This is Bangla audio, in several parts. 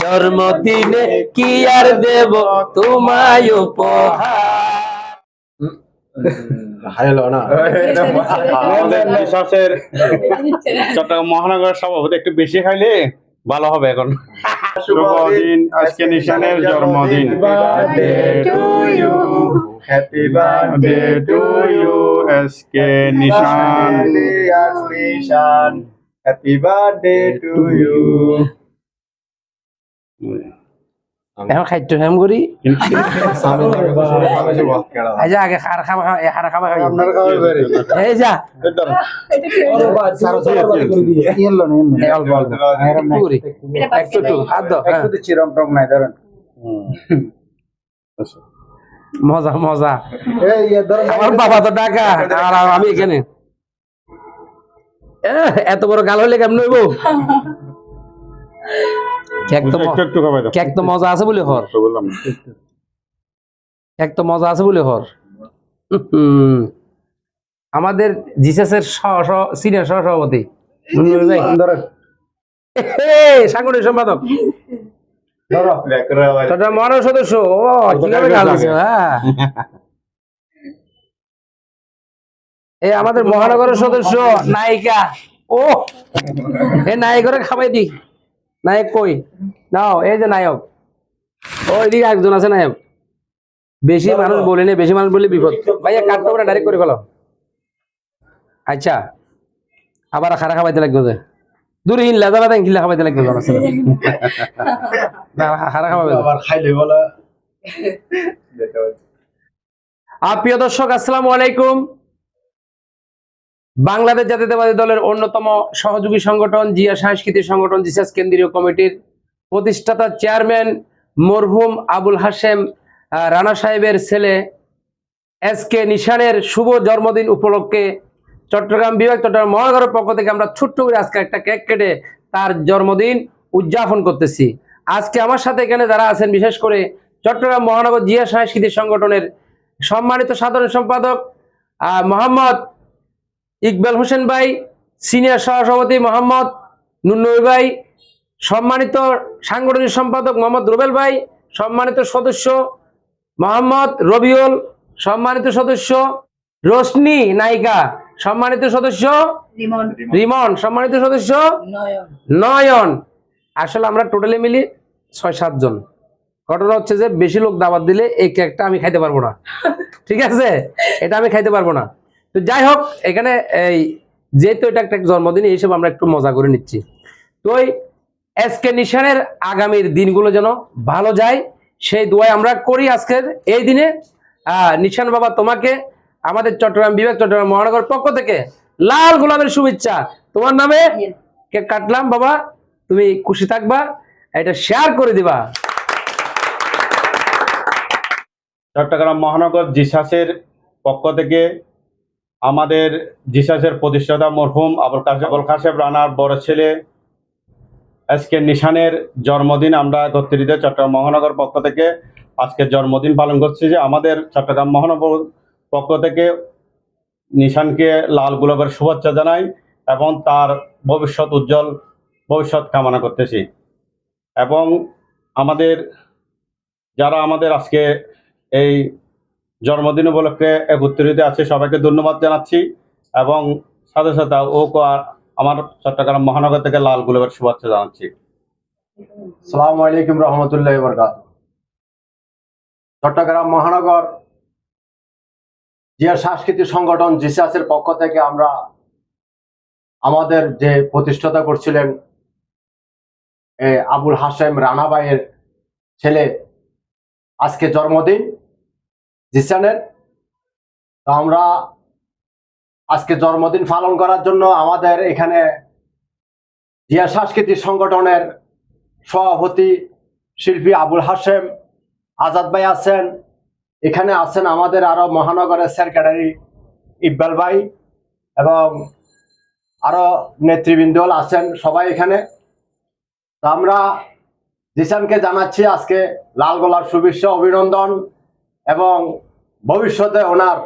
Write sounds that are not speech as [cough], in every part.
জন্মদিনে কি আর দেব তোমায় উপহার? হাইলো না। আমাদের [laughs] বিশ্বাসের [laughs] চট্টগ্রাম মহানগর সভাপতি একটু বেশি খাইলে ভালো হবে এখন। [laughs] শুভদিন আজকে নিশানের জন্মদিন। হ্যাপি বার্থডে টু ইউ আজকে Nishan Nishan happy birthday to you এখন খাদ্য করি আগে খার খামা খাওয়া হারা খামা আপনার খাওয়াই পারে। এই যা। এই অল্প অল্প একটু করি একটু একটু হাত দাও। চিরম টম নাই ধরেন। মজা মজা। এই ধরেন আমার বাবা তো টাকা আর আমি এখানে। এত বড় গাল হলে কেমন হইব? কেক তো কেক তো মজা আছে বলে হর। তো কেক তো মজা আছে বলে হর। আমাদের জিসাসের সিনিয়র সহ সভাপতি মুন্নুর ভাই ধরেন এই, সাংগঠনিক সম্পাদক। সদস্য। কীভাবে হ্যাঁ। আমাদের মহানগরের সদস্য নায়িকা। ও এ নায়িকরে খাবাই দি। নায়ক কই? নাও এই যে নায়ক ও এদিকে একজন আছে নায়ক বেশি মানুষ বলে নেই বেশি মানুষ বলে বিপদ। ভাইয়া কাটতে পারে ডাইরেক্ট করে ফেলো। আচ্ছা। আবার খারা খাবাইতে লাগবে যে। দূরে হিনলা যাবা দেন কিলা খাবাইতে লাগবে না খারা খাবাইতে আবার খাইলে বলে। [laughs] আর দর্শক আসসালামু আলাইকুম। বাংলাদেশ জাতীয়তাবাদী দলের অন্যতম সহযোগী সংগঠন জিয়া সাংস্কৃতিক সংগঠন জিসাস কেন্দ্রীয় কমিটির প্রতিষ্ঠাতা চেয়ারম্যান মরহুম আবুল আহ, রানা সাহেবের ছেলে এস কে নিশানের শুভ জন্মদিন উপলক্ষে চট্টগ্রাম বিভাগ চট্টগ্রাম মহানগরের পক্ষ থেকে আমরা ছোট্ট করে আজকে একটা কেক কেটে তার জন্মদিন উদযাপন করতেছি। আজকে আমার সাথে এখানে যারা আছেন বিশেষ করে চট্টগ্রাম মহানগর জিয়া সাংস্কৃতিক সংগঠনের সম্মানিত সাধারণ সম্পাদক মোহাম্মদ ইকবাল হোসেন ভাই সিনিয়র সহসভাপতি মোহাম্মদ নুন্নই ভাই সম্মানিত সাংগঠনিক সম্পাদক মোহাম্মদ রুবেল ভাই সম্মানিত সদস্য মোহাম্মদ রবিউল সম্মানিত সদস্য রোশনি নায়িকা সম্মানিত সদস্য রিমন। সম্মানিত সদস্য নয়ন। নয়ন। আসলে আমরা টোটালি মিলি ছয় সাতজন ঘটনা হচ্ছে যে বেশি লোক দাবাত দিলে এই কেকটা আমি খাইতে পারব না। [laughs] ঠিক আছে? এটা আমি খাইতে পারব না। তো যাই হোক এখানে এই যেহেতু এটা একটা জন্মদিন এই হিসেবে আমরা একটু মজা করে নিচ্ছি। তো ওই এস কে নিশানের আগামীর দিনগুলো যেন ভালো যায় সেই দোয়াই আমরা করি আজকের এই দিনে। আহ, নিশান বাবা তোমাকে আমাদের চট্টগ্রাম বিভাগ চট্টগ্রাম মহানগর পক্ষ থেকে লাল গোলাপের শুভেচ্ছা। তোমার নামে কেক কাটলাম বাবা। তুমি খুশি থাকবা এটা শেয়ার করে দিবা। চট্টগ্রাম মহানগর জিসাসের পক্ষ থেকে আমাদের জিসাসের প্রতিষ্ঠাতা মরহুম আবুল কাসেম আবুল রানার বড় ছেলে আজকে নিশানের জন্মদিন আমরা একত্রিত চট্টগ্রাম মহানগর পক্ষ থেকে আজকে জন্মদিন পালন করছি যে আমাদের চট্টগ্রাম মহানগর পক্ষ থেকে নিশানকে লাল গোলাপের শুভেচ্ছা জানাই এবং তার ভবিষ্যৎ উজ্জ্বল ভবিষ্যৎ কামনা করতেছি। এবং আমাদের যারা আমাদের আজকে এই জন্মদিন উপলক্ষে একত্রিত আছে। সবাইকে ধন্যবাদ জানাচ্ছি এবং সাথে সাথে ও আমার চট্টগ্রাম মহানগর থেকে লাল গোলাপের শুভেচ্ছা জানাচ্ছি। সালাম আলাইকুম রহমতুল্লাহ চট্টগ্রাম মহানগর জিয়া সাংস্কৃতিক সংগঠন জিসাসের পক্ষ থেকে আমরা আমাদের যে প্রতিষ্ঠাতা করছিলেন আবুল হাসেম রানা ভাইয়ের ছেলে, আজকে জন্মদিন। জিসানের তো আমরা আজকে জন্মদিন পালন করার জন্য আমাদের এখানে জিয়া সাংস্কৃতিক সংগঠনের সভাপতি শিল্পী আবুল হাসেম আজাদ ভাই আছেন। এখানে আছেন আমাদের আরও মহানগরের সেক্রেটারি ইকবাল ভাই এবং আরও নেতৃবৃন্দল আছেন সবাই এখানে। তো আমরা জিসানকে জানাচ্ছি আজকে লাল গোলার শুভেচ্ছা, অভিনন্দন। এবং ভবিষ্যতে ওনার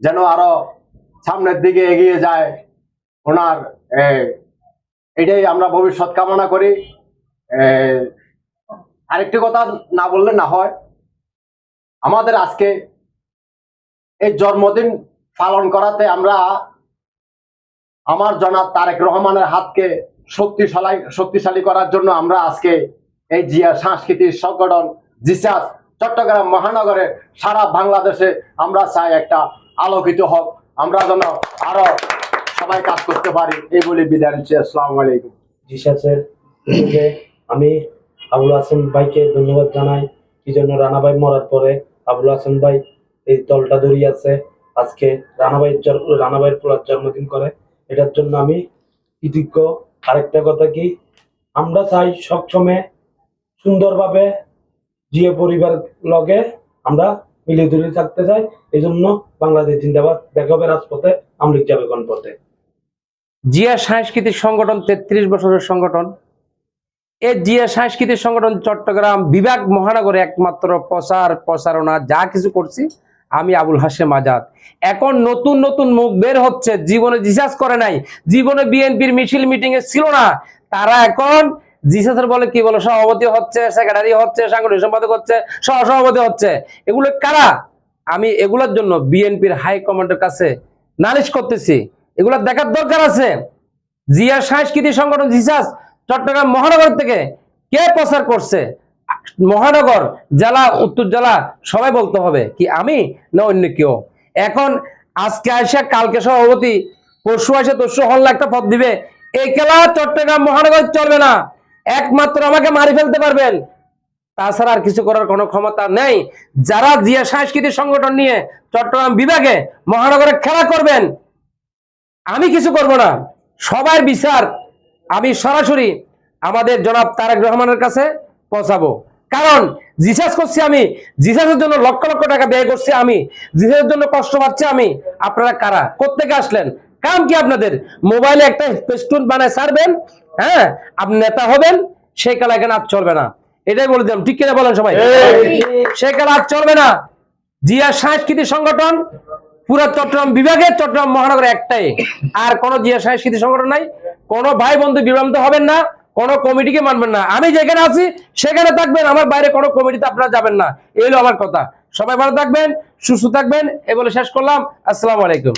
যেন আরও সামনের দিকে এগিয়ে যায়, ওনার এটাই আমরা ভবিষ্যৎ কামনা করি। আরেকটি কথা না বললে না হয়, আমাদের আজকে এই জন্মদিন পালন করাতে আমরা আমার জনাব তারেক রহমানের হাতকে শক্তিশালী শক্তিশালী করার জন্য আমরা আজকে এই জিয়া সাংস্কৃতিক সংগঠন জিসাস চট্টগ্রাম মহানগরে সারা বাংলাদেশে আমরা চাই একটা আলোকিত হোক। আমরা যেন আরও সবাই কাজ করতে পারি। এই বলে বিদায় নিচ্ছি। আসসালামু আলাইকুম। জিসাসের উদ্যোগে আমি আবুল হাসান ভাইকে ধন্যবাদ জানাই। কি জন্য রানা ভাই মরার পরে আবুল হাসান ভাই এই দলটা দড়িয়ে আছে। আজকে রানা ভাইয়ের রানা ভাইয়ের পোলার জন্মদিন করে। এটার জন্য আমি কৃতজ্ঞ। আরেকটা কথা কি, আমরা চাই সবসময় সুন্দরভাবে জিও পরিবার লগে আমরা মিলিয়ে দুলিয়ে থাকতে চাই। এই জন্য বাংলাদেশ জিন্দাবাদ দেখা হবে রাজপথে আমলিক যাবে গণপথে। জিয়া সাংস্কৃতিক সংগঠন তেত্রিশ বছরের সংগঠন। এই জিয়া সাংস্কৃতিক সংগঠন চট্টগ্রাম বিভাগ মহানগরে একমাত্র প্রচার, প্রচারণা, যা কিছু করছি, আমি আবুল হাশেম আজাদ। এখন নতুন নতুন মুখ বের হচ্ছে, জীবনে জিসাস করে নাই। জীবনে বিএনপির মিছিল মিটিং এ ছিল না। তারা এখন জিসাসের বলে কি বলে? সভাপতি হচ্ছে, সেক্রেটারি হচ্ছে, সাংগঠনিক সম্পাদক হচ্ছে সহ সভাপতি হচ্ছে। এগুলো কারা? আমি এগুলোর জন্য বিএনপির হাই কমান্ডের কাছে নালিশ করতেছি। এগুলো দেখার দরকার আছে। জিয়া সাংস্কৃতিক সংগঠন জিসাস চট্টগ্রাম মহানগর থেকে কে প্রচার করছে? মহানগর, জেলা, উত্তর জেলা, সবাই বলতে হবে কি আমি না অন্য কেউ? এখন আজকে আসে কালকে সভাপতি, পরশু আসে তরশু হল্লা একটা পথ দিবে। এই খেলা চট্টগ্রাম মহানগর চলবে না। একমাত্র আমাকে মারি ফেলতে পারবেন। তাছাড়া আর কিছু করার কোনো ক্ষমতা নেই। যারা জিয়া সাংস্কৃতিক সংগঠন নিয়ে চট্টগ্রাম বিভাগে মহানগরে খেলা করবেন, আমি কিছু করব না। সবার বিচার আমি সরাসরি আমাদের জনাব তারেক রহমানের কাছে পৌঁছাবো। কারণ জিসাস করছি আমি জিসাসের জন্য লক্ষ লক্ষ টাকা ব্যয় করছি আমি জিসাসের জন্য কষ্ট পাচ্ছি আমি। আপনারা কারা? কোথেকে আসলেন? কাম কি আপনাদের? মোবাইলে একটা পেস্টুন বানায় সারবেন হ্যাঁ? আপনি নেতা হবেন সেই কালা এখানে আর চলবে না? এটাই বলে দিলাম। ঠিক কিনা বলেন সবাই? সেই কালা আর চলবে না। জিয়া সাংস্কৃতিক সংগঠন পুরা চট্টগ্রাম বিভাগে চট্টগ্রাম মহানগরে একটাই। আর কোন জিয়া সাংস্কৃতিক সংগঠন নাই। কোন ভাই বন্ধু বিভ্রান্ত হবেন না কোন কমিটিকে মানবেন না। আমি যেখানে আছি সেখানে থাকবেন। আমার বাইরে কোনো কমিটিতে আপনারা যাবেন না। এই হলো আমার কথা। সবাই ভালো থাকবেন সুস্থ থাকবেন। এ বলে শেষ করলাম। আসসালামু আলাইকুম।